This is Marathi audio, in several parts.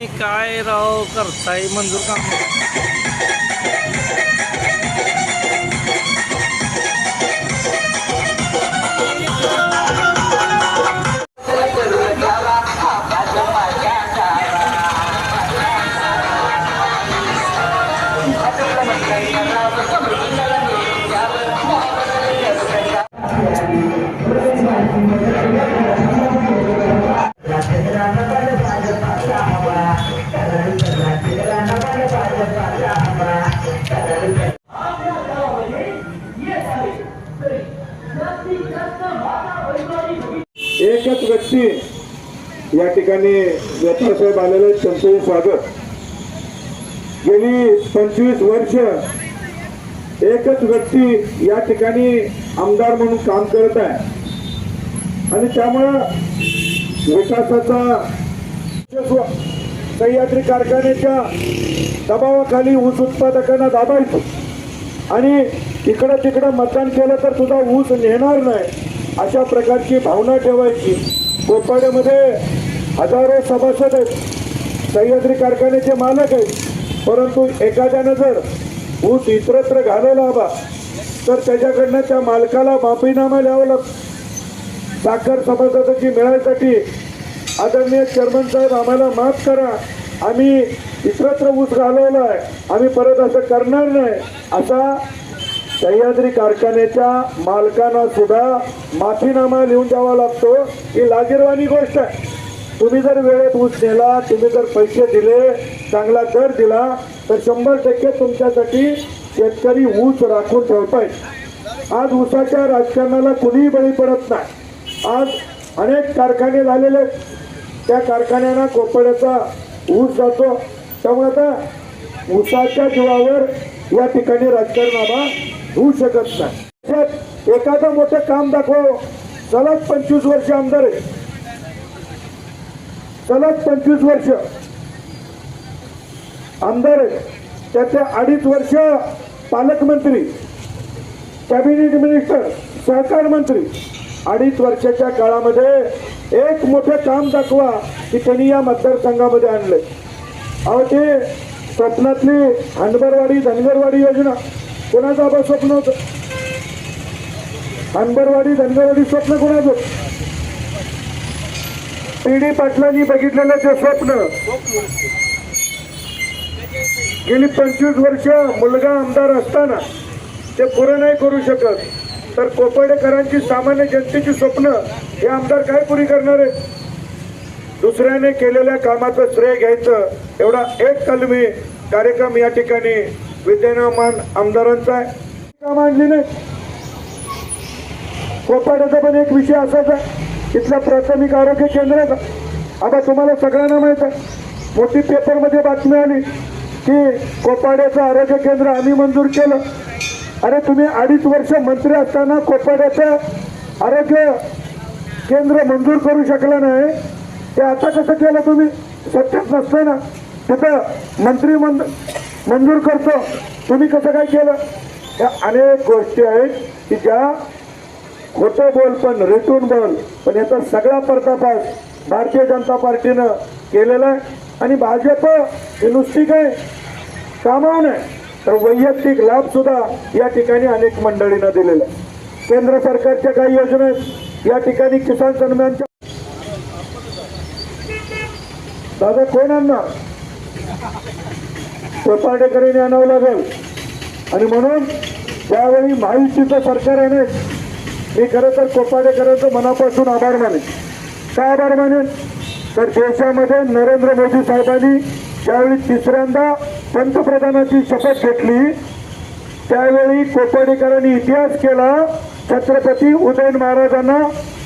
काय राव करताय मंजूर काम? एकच या ठिकाणी साहेब आलेले आहेत, त्यांचंही स्वागत. गेली पंचवीस वर्ष एकच व्यक्ती या ठिकाणी आमदार म्हणून काम करत आहे. आणि त्यामुळं विकासाचा सह्याद्री कारखान्याच्या दबावाखाली ऊस उत्पादकांना दाबायचं. आणि इकडं तिकडं मतदान केलं तर तुझा ऊस नेणार नाही अशा प्रकारची भावना ठेवायची. कोपाड्यामध्ये हजारो सभासद आहेत सह्याद्री कारखान्याचे मालक आहेत. परंतु एखाद्यानं जर ऊस इतरत्र घालवला हवा तर त्याच्याकडनं त्या मालकाला माफीनामा लिहावं लागतो. साखर सभासदाची मिळायसाठी आदरणीय चेअरमन साहेब आम्हाला माफ करा. आम्ही इतरत्र ऊस घालवला आहे. आम्ही परत असं करणार नाही. असा सह्याद्री कारखान्याच्या मालकांना सुद्धा माफीनामा लिहून द्यावा लागतो. ही लाजीरवाणी गोष्ट आहे. तुम्ही जर वेळेत ऊस नेला तुम्ही जर पैसे दिले चांगला दर दिला तर शंभर टक्के तुमच्यासाठी शेतकरी ऊस राखून ठेवताय आज ऊसाच्या राजकारणाला कुणीही बळी पडत नाही. आज अनेक कारखाने झालेले आहेत. त्या कारखान्यांना कोपड्याचा ऊस जातो. त्यामुळे आता ऊसाच्या जीवावर या ठिकाणी राजकारण आबा होऊ शकत नाही. एखादं मोठं काम दाखव हो. सलग पंचवीस वर्ष आमदार आहे सलग पंचवीस वर्ष. आमदार त्याचे अडीच वर्ष पालकमंत्री कॅबिनेट मिनिस्टर सहकार मंत्री अडीच वर्षाच्या काळामध्ये एक मोठं काम दाखवा की त्यांनी या मतदारसंघामध्ये आणलंय. अहो ते स्वप्नातली हनबरवाडी धनगरवाडी योजना. कोणाचं आबा स्वप्न होतं? हनबरवाडी धनगरवाडी स्वप्न कोणाचं? पी डी पाटलांनी बघितलेलं ते स्वप्न. गेली पंचवीस वर्ष मुलगा आमदार असताना ते पुरं नाही करू शकत. तर कोपर्डेकरांची सामान्य जनतेची स्वप्न हे आमदार काय पुरी करणार आहेत? दुसऱ्याने केलेल्या कामाचं श्रेय घ्यायचं एवढा एक कलमी कार्यक्रम या ठिकाणी विद्यमान आमदारांचा आहे. काम आणली नाही कोपाड्याचा पण एक विषय असाच आहे इथल्या प्राथमिक आरोग्य केंद्राचा आता तुम्हाला सगळ्यांना माहीत आहे. मोठी पेपरमध्ये बातमी आली की कोपाड्याचं आरोग्य केंद्र आम्ही मंजूर केलं. अरे तुम्ही अडीच वर्ष मंत्री असताना कोपाड्याचं आरोग्य केंद्र मंजूर करू शकलं नाही. ते आता कसं केलं तुम्ही? सत्यात नसतं ना. तिथं मंत्री मंद मंजूर करतो. तुम्ही कसं काय केलं? या अनेक गोष्टी आहेत की ज्या खोटं बोल पण रेटून बोल पण याचा सगळा पर्दाफाश भारतीय जनता पार्टीनं केलेला आहे. आणि भाजप हे नुसती काय कामावून आहे. तर वैयक्तिक लाभ सुद्धा या ठिकाणी अनेक मंडळींना दिलेला आहे. केंद्र सरकारच्या काही योजना आहेत. या ठिकाणी किसान सन्मानच्या दादा कोण आणणार? कोपाडेकरांनी आणावं लागेल. आणि म्हणून त्यावेळी महायुतीचं सरकार आहे मी खरं तर कोपाडेकरांचं मनापासून आभार मानेन. का आभार मानेन? तर देशामध्ये नरेंद्र मोदी साहेबांनी ज्यावेळी तिसऱ्यांदा पंतप्रधानाची शपथ घेतली त्यावेळी कोपाडेकरांनी इतिहास केला छत्रपती उदयन महाराजांना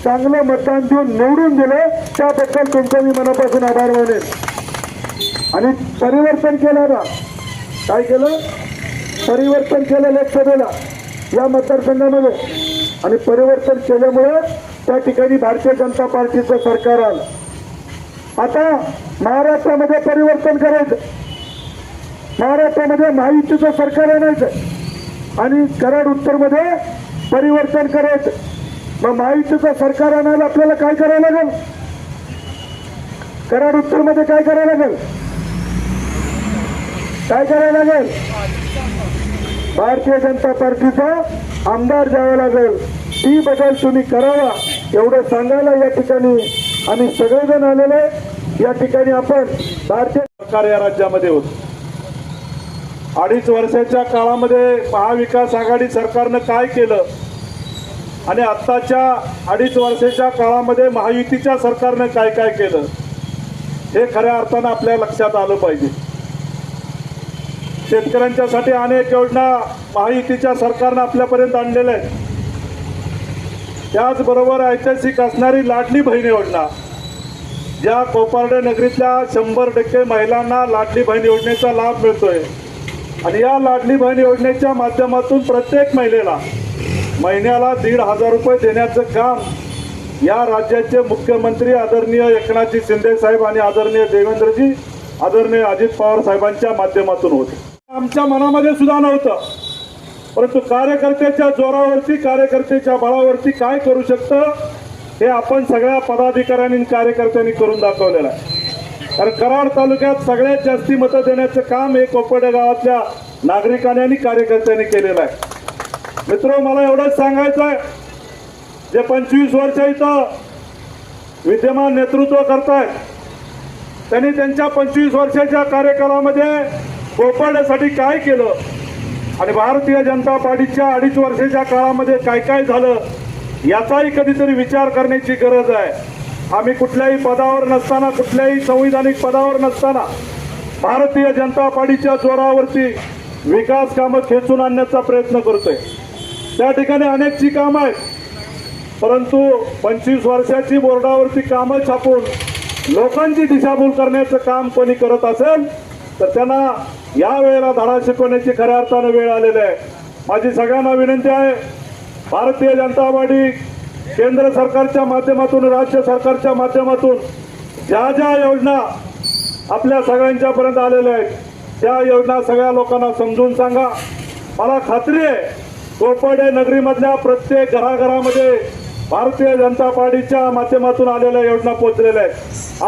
चांगलं मतदान देऊन निवडून दिलं त्याबद्दल तुमचं मी मनापासून आभार मानेन. आणि परिवर्तन केलं ना काय केलं? परिवर्तन केलं लोकसभेला या मतदारसंघामध्ये. आणि परिवर्तन केल्यामुळे त्या ठिकाणी भारतीय जनता पार्टीचं सरकार आलं. आता महाराष्ट्रामध्ये परिवर्तन करायचं. महाराष्ट्रामध्ये महायुतीचं सरकार आणायचं. आणि कराड उत्तरमध्ये परिवर्तन करायचं. मग महायुतीचं सरकार आणायला आपल्याला काय करायला लागेल? कराड उत्तरमध्ये काय करायला लागेल? काय करायला लागेल? भारतीय जनता पार्टीचा आमदार द्यावा लागेल. ती बदल तुम्ही करावा. एवढं सांगायला या ठिकाणी आम्ही सगळेजण आलेले या ठिकाणी आपण भारतीय सरकार या राज्यामध्ये होत. अडीच वर्षाच्या काळामध्ये महाविकास आघाडी सरकारनं काय केलं? आणि आत्ताच्या अडीच वर्षाच्या काळामध्ये महायुतीच्या सरकारनं काय काय केलं? हे खऱ्या अर्थानं आपल्या लक्षात आलं पाहिजे. शेतकऱ्यांच्यासाठी अनेक योजना महायुतीच्या सरकारनं आपल्यापर्यंत आणलेल्या आहेत. त्याचबरोबर ऐतिहासिक असणारी लाडली बहीण योजना. ज्या कोपार्डे नगरीतल्या शंभर टक्के महिलांना लाडली बहीण योजनेचा लाभ मिळतोय. आणि या लाडली बहीण योजनेच्या माध्यमातून प्रत्येक महिलेला महिन्याला दीड हजार रुपये देण्याचं काम या राज्याचे मुख्यमंत्री आदरणीय एकनाथजी शिंदे साहेब आणि आदरणीय देवेंद्रजी आदरणीय अजित पवार साहेबांच्या माध्यमातून होते. आमच्या मनामध्ये सुद्धा नव्हतं. परंतु कार्यकर्त्याच्या जोरावरती कार्यकर्त्याच्या बळावरती काय करू शकतं हे आपण सगळ्या पदाधिकाऱ्यांनी कार्यकर्त्यांनी करून दाखवलेलं आहे. कारण कराड तालुक्यात सगळ्यात जास्ती मतं देण्याचं काम हे कोपडे गावातल्या नागरिकांनी आणि कार्यकर्त्यांनी केलेलं आहे. मित्र मला एवढंच सांगायचं आहे. जे पंचवीस वर्ष इथं विद्यमान नेतृत्व करतायत त्यांनी त्यांच्या पंचवीस वर्षाच्या कार्यकालामध्ये कोपर्ड्यासाठी काय केलं? आणि भारतीय जनता पार्टीच्या अडीच वर्षाच्या काळामध्ये काय काय झालं? याचाही कधीतरी विचार करण्याची गरज आहे. आम्ही कुठल्याही पदावर नसताना कुठल्याही संविधानिक पदावर नसताना भारतीय जनता पार्टीच्या जोरावरती विकास कामं खेचून आणण्याचा प्रयत्न करतोय. त्या ठिकाणी अनेकची कामं आहेत. परंतु पंचवीस वर्षाची बोर्डावरती कामं छापून लोकांची दिशाभूल करण्याचं काम कोणी करत असेल तर त्यांना या वेळेला धडा शिकवण्याची खऱ्या अर्थानं वेळ आलेली आहे. माझी सगळ्यांना विनंती आहे भारतीय जनता पार्टी केंद्र सरकारच्या माध्यमातून राज्य सरकारच्या माध्यमातून ज्या ज्या योजना आपल्या सगळ्यांच्या पर्यंत आलेल्या आहेत त्या योजना सगळ्या लोकांना समजून सांगा. मला खात्री आहे कोरपडे नगरीमधल्या प्रत्येक घराघरामध्ये भारतीय जनता पार्टीच्या माध्यमातून आलेल्या योजना पोहोचलेल्या आहेत.